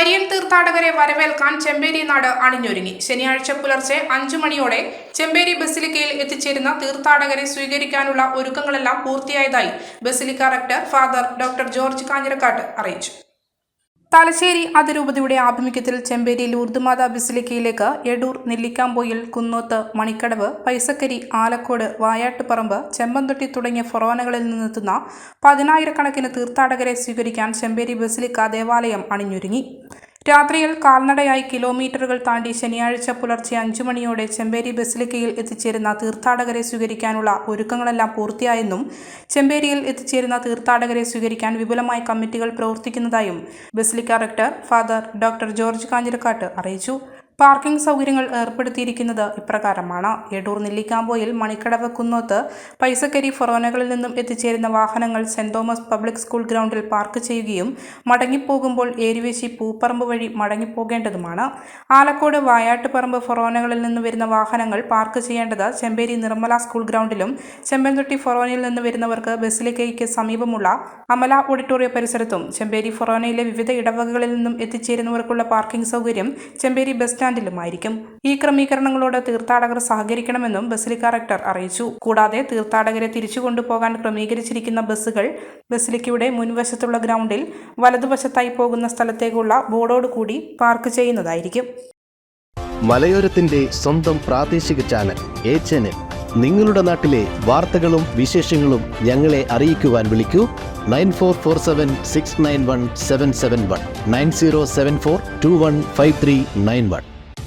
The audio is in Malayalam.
മരിയൻ തീർത്ഥാടകരെ വരവേൽക്കാൻ ചെമ്പേരി നാട് അണിഞ്ഞൊരുങ്ങി. ശനിയാഴ്ച പുലർച്ചെ അഞ്ചു മണിയോടെ ചെമ്പേരി ബസിലിക്കയിൽ എത്തിച്ചേരുന്ന തീർത്ഥാടകരെ സ്വീകരിക്കാനുള്ള ഒരുക്കങ്ങളെല്ലാം പൂർത്തിയായതായി basilica rector father doctor George Kanjirakkattu അറിയിച്ചു. തലശ്ശേരി അതിരൂപതയുടെ ആഭിമുഖ്യത്തിൽ ചെമ്പേരി ലൂർദുമാത ബിസിലിക്കയിലേക്ക് എടൂർ നെല്ലിക്കാമ്പോയിൽ കുന്നോത്ത് മണിക്കടവ് പൈസക്കരി ആലക്കോട് വായാട്ടുപറമ്പ് ചെമ്പന്തൊട്ടി തുടങ്ങിയ ഫൊറോനകളിൽ നിന്നെത്തുന്ന പതിനായിരക്കണക്കിന് തീർത്ഥാടകരെ സ്വീകരിക്കാൻ ചെമ്പേരി ബസിലിക്ക ദേവാലയം അണിഞ്ഞൊരുങ്ങി. രാത്രിയിൽ കാൽനടയായി കിലോമീറ്ററുകൾ താണ്ടി ശനിയാഴ്ച പുലർച്ചെ അഞ്ചു മണിയോടെ ചെമ്പേരി ബസിലിക്കയിൽ എത്തിച്ചേരുന്ന തീർത്ഥാടകരെ സ്വീകരിക്കാനുള്ള ഒരുക്കങ്ങളെല്ലാം പൂർത്തിയായെന്നും ചെമ്പേരിയിൽ എത്തിച്ചേരുന്ന തീർത്ഥാടകരെ സ്വീകരിക്കാൻ വിപുലമായ കമ്മിറ്റികൾ പ്രവർത്തിക്കുന്നതായും basilica rector father doctor George Kanjirakkattu അറിയിച്ചു. പാർക്കിംഗ് സൗകര്യങ്ങൾ ഏർപ്പെടുത്തിയിരിക്കുന്നത് ഇപ്രകാരമാണ്. എടൂർ നെല്ലിക്കാമ്പോയിൽ മണിക്കടവ് കുന്നോത്ത് പൈസക്കരി ഫൊറോനകളിൽ നിന്നും എത്തിച്ചേരുന്ന വാഹനങ്ങൾ സെന്റ് തോമസ് പബ്ലിക് സ്കൂൾ ഗ്രൗണ്ടിൽ പാർക്ക് ചെയ്യുകയും മടങ്ങിപ്പോകുമ്പോൾ ഏരുവേശി പൂപ്പറമ്പ് വഴി മടങ്ങിപ്പോകേണ്ടതുമാണ്. ആലക്കോട് വായാട്ടുപറമ്പ് ഫൊറോനകളിൽ നിന്ന് വരുന്ന വാഹനങ്ങൾ പാർക്ക് ചെയ്യേണ്ടത് ചെമ്പേരി നിർമ്മല സ്കൂൾ ഗ്രൗണ്ടിലും ചെമ്പൻതൊട്ടി ഫൊറോനയിൽ നിന്ന് വരുന്നവർക്ക് ബസിലിക്കയ്ക്ക് സമീപമുള്ള അമല ഓഡിറ്റോറിയ പരിസരത്തും ചെമ്പേരി ഫൊറോനയിലെ വിവിധ ഇടവകകളിൽ നിന്നും എത്തിച്ചേരുന്നവർക്കുള്ള പാർക്കിംഗ് സൗകര്യം ചെമ്പേരി ബസ് സ്റ്റാൻഡിലുമായിരിക്കും ഈ ക്രമീകരണങ്ങളോട് തീർത്ഥാടകർ സഹകരിക്കണമെന്നും ബസിലിക്ക റക്ടർ അറിയിച്ചു. കൂടാതെ തീർത്ഥാടകരെ തിരിച്ചു കൊണ്ടുപോകാൻ ക്രമീകരിച്ചിരിക്കുന്ന ബസ്സുകൾ ബസിലിക്കയുടെ മുൻവശത്തുള്ള ഗ്രൗണ്ടിൽ വലതുവശത്തായി പോകുന്ന സ്ഥലത്തേക്കുള്ള ബോർഡോടുകൂടി പാർക്ക് ചെയ്യുന്നതായിരിക്കും. മലയോരത്തിന്റെ സ്വന്തം പ്രാദേശിക ചാനൽ എ ചാനൽ. നിങ്ങളുടെ നാട്ടിലെ വാർത്തകളും വിശേഷങ്ങളും ഞങ്ങളെ അറിയിക്കുവാൻ വിളിക്കൂ. Nine four four seven six nine one seven seven one. Nine zero seven four two one five three nine one.